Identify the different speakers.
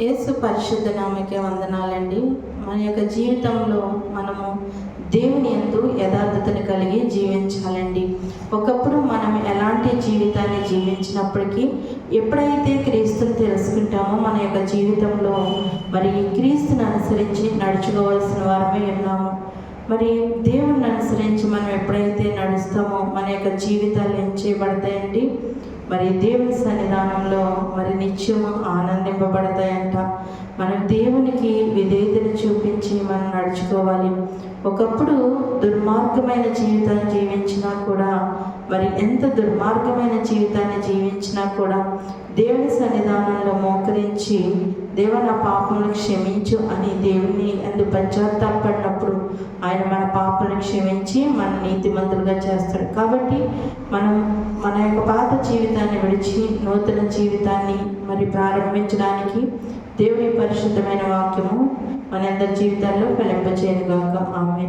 Speaker 1: యేసు పరిశుద్ధ నామకే వందనాలండి. మన యొక్క జీవితంలో మనము దేవుని ఎందు యథార్థతను కలిగి జీవించాలండి. ఒకప్పుడు మనం ఎలాంటి జీవితాన్ని జీవించినప్పటికీ ఎప్పుడైతే క్రీస్తుని తెలుసుకుంటామో మన యొక్క జీవితంలో మరి క్రీస్తుని అనుసరించి నడుచుకోవాల్సిన వారమే ఉన్నాము. మరి దేవుణ్ణి అనుసరించి మనం ఎప్పుడైతే నడుస్తామో మన యొక్క జీవితాలు ఏం చేయబడతాయండి? మరి దేవుని సన్నిధానంలో మరి నిత్యము ఆనందింపబడతాయంట. మనం దేవునికి విధేయతను చూపించి మనం నడుచుకోవాలి. ఒకప్పుడు దుర్మార్గమైన జీవితాన్ని జీవించినా కూడా మరి ఎంత దుర్మార్గమైన జీవితాన్ని జీవించినా కూడా దేవుని సన్నిధానంలో మోకరించి దేవ నా క్షమించు అని దేవుని అందు పశ్చాత్తాపడి ఆయన మన పాపలను క్షమించి మన నీతిమంతులుగా చేస్తాడు. కాబట్టి మనం మన యొక్క పాత జీవితాన్ని విడిచి నూతన జీవితాన్ని మరి ప్రారంభించడానికి దేవుని పరిశుద్ధమైన వాక్యము మన అందరి జీవితాల్లో ఫలింపచేయను గాక ఆమె